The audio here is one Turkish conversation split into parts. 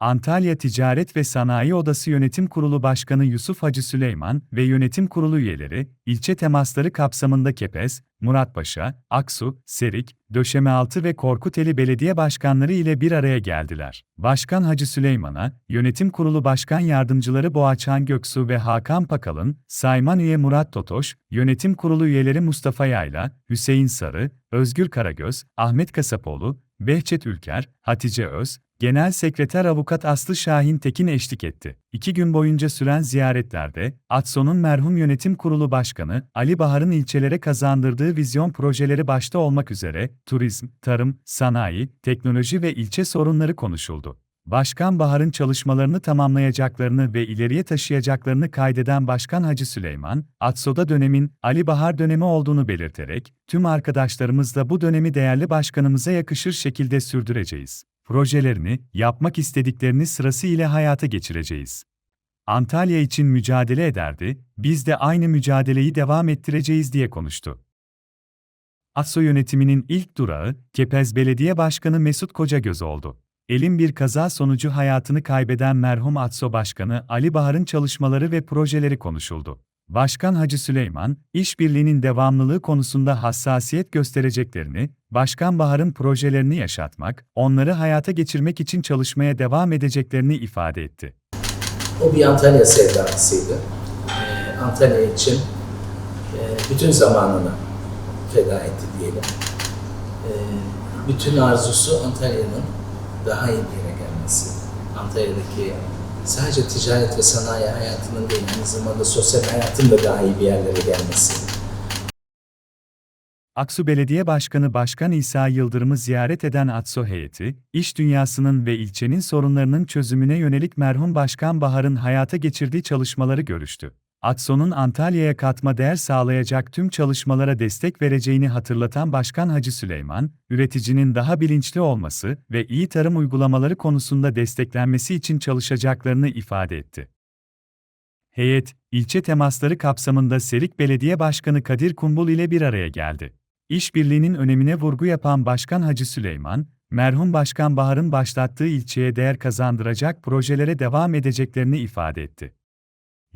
Antalya Ticaret ve Sanayi Odası Yönetim Kurulu Başkanı Yusuf Hacı Süleyman ve yönetim kurulu üyeleri, ilçe temasları kapsamında Kepez, Muratpaşa, Aksu, Serik, Döşemealtı ve Korkuteli Belediye Başkanları ile bir araya geldiler. Başkan Hacı Süleyman'a, yönetim kurulu başkan yardımcıları Boğaçan Göksu ve Hakan Pakalın, Sayman üye Murat Totoş, yönetim kurulu üyeleri Mustafa Yayla, Hüseyin Sarı, Özgür Karagöz, Ahmet Kasapoğlu, Behçet Ülker, Hatice Öz, Genel Sekreter Avukat Aslı Şahin Tekin eşlik etti. İki gün boyunca süren ziyaretlerde, ATSO'nun merhum yönetim kurulu başkanı Ali Bahar'ın ilçelere kazandırdığı vizyon projeleri başta olmak üzere turizm, tarım, sanayi, teknoloji ve ilçe sorunları konuşuldu. Başkan Bahar'ın çalışmalarını tamamlayacaklarını ve ileriye taşıyacaklarını kaydeden Başkan Hacı Süleyman, ATSO'da dönemin Ali Bahar dönemi olduğunu belirterek, tüm arkadaşlarımızla bu dönemi değerli başkanımıza yakışır şekilde sürdüreceğiz projelerini, yapmak istediklerini sırasıyla hayata geçireceğiz. Antalya için mücadele ederdi, biz de aynı mücadeleyi devam ettireceğiz diye konuştu. ASO yönetiminin ilk durağı, Kepez Belediye Başkanı Mesut Kocagöz oldu. Elin bir kaza sonucu hayatını kaybeden merhum ATSO Başkanı Ali Bahar'ın çalışmaları ve projeleri konuşuldu. Başkan Hacı Süleyman, işbirliğinin devamlılığı konusunda hassasiyet göstereceklerini, Başkan Bahar'ın projelerini yaşatmak, onları hayata geçirmek için çalışmaya devam edeceklerini ifade etti. O bir Antalya sevdalısıydı. Ee, Antalya için e, bütün zamanını feda etti diyelim. Ee, bütün arzusu Antalya'nın daha iyi bir yere gelmesi. Antalya'daki sadece ticaret ve sanayi hayatının değil, aynı zamanda sosyal hayatın da daha iyi bir yerlere gelmesi. Aksu Belediye Başkanı Başkan İsa Yıldırım'ı ziyaret eden ATSO heyeti, iş dünyasının ve ilçenin sorunlarının çözümüne yönelik merhum Başkan Bahar'ın hayata geçirdiği çalışmaları görüştü. ATSO'nun Antalya'ya katma değer sağlayacak tüm çalışmalara destek vereceğini hatırlatan Başkan Hacı Süleyman, üreticinin daha bilinçli olması ve iyi tarım uygulamaları konusunda desteklenmesi için çalışacaklarını ifade etti. Heyet, ilçe temasları kapsamında Serik Belediye Başkanı Kadir Kumbul ile bir araya geldi. İşbirliğinin önemine vurgu yapan Başkan Hacı Süleyman, merhum Başkan Bahar'ın başlattığı ilçeye değer kazandıracak projelere devam edeceklerini ifade etti.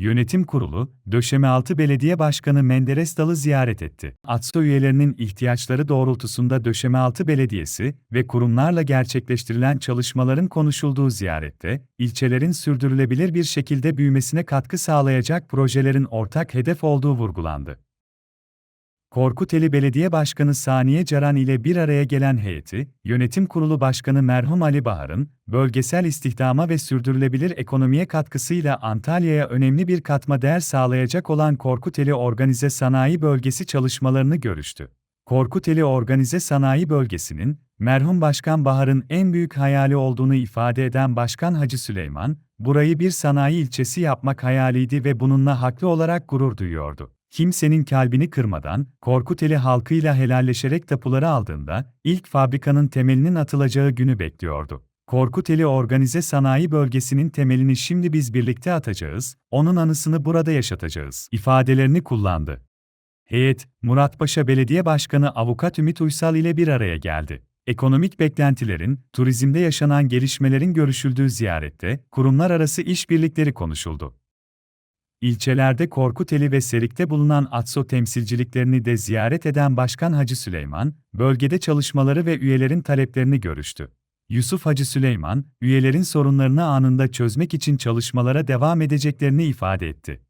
Yönetim Kurulu, Döşemealtı Belediye Başkanı Menderes Dal'ı ziyaret etti. ATSO üyelerinin ihtiyaçları doğrultusunda Döşemealtı Belediyesi ve kurumlarla gerçekleştirilen çalışmaların konuşulduğu ziyarette, ilçelerin sürdürülebilir bir şekilde büyümesine katkı sağlayacak projelerin ortak hedef olduğu vurgulandı. Korkuteli Belediye Başkanı Saniye Caran ile bir araya gelen heyeti, Yönetim Kurulu Başkanı merhum Ali Bahar'ın, bölgesel istihdama ve sürdürülebilir ekonomiye katkısıyla Antalya'ya önemli bir katma değer sağlayacak olan Korkuteli Organize Sanayi Bölgesi çalışmalarını görüştü. Korkuteli Organize Sanayi Bölgesi'nin, merhum Başkan Bahar'ın en büyük hayali olduğunu ifade eden Başkan Hacı Süleyman, burayı bir sanayi ilçesi yapmak hayaliydi ve bununla haklı olarak gurur duyuyordu kimsenin kalbini kırmadan, Korkuteli halkıyla helalleşerek tapuları aldığında, ilk fabrikanın temelinin atılacağı günü bekliyordu. Korkuteli Organize Sanayi Bölgesi'nin temelini şimdi biz birlikte atacağız, onun anısını burada yaşatacağız ifadelerini kullandı. Heyet, Muratpaşa Belediye Başkanı Avukat Ümit Uysal ile bir araya geldi. Ekonomik beklentilerin, turizmde yaşanan gelişmelerin görüşüldüğü ziyarette, kurumlar arası işbirlikleri konuşuldu. İlçelerde Korkuteli ve Serik'te bulunan ATSO temsilciliklerini de ziyaret eden Başkan Hacı Süleyman, bölgede çalışmaları ve üyelerin taleplerini görüştü. Yusuf Hacı Süleyman, üyelerin sorunlarını anında çözmek için çalışmalara devam edeceklerini ifade etti.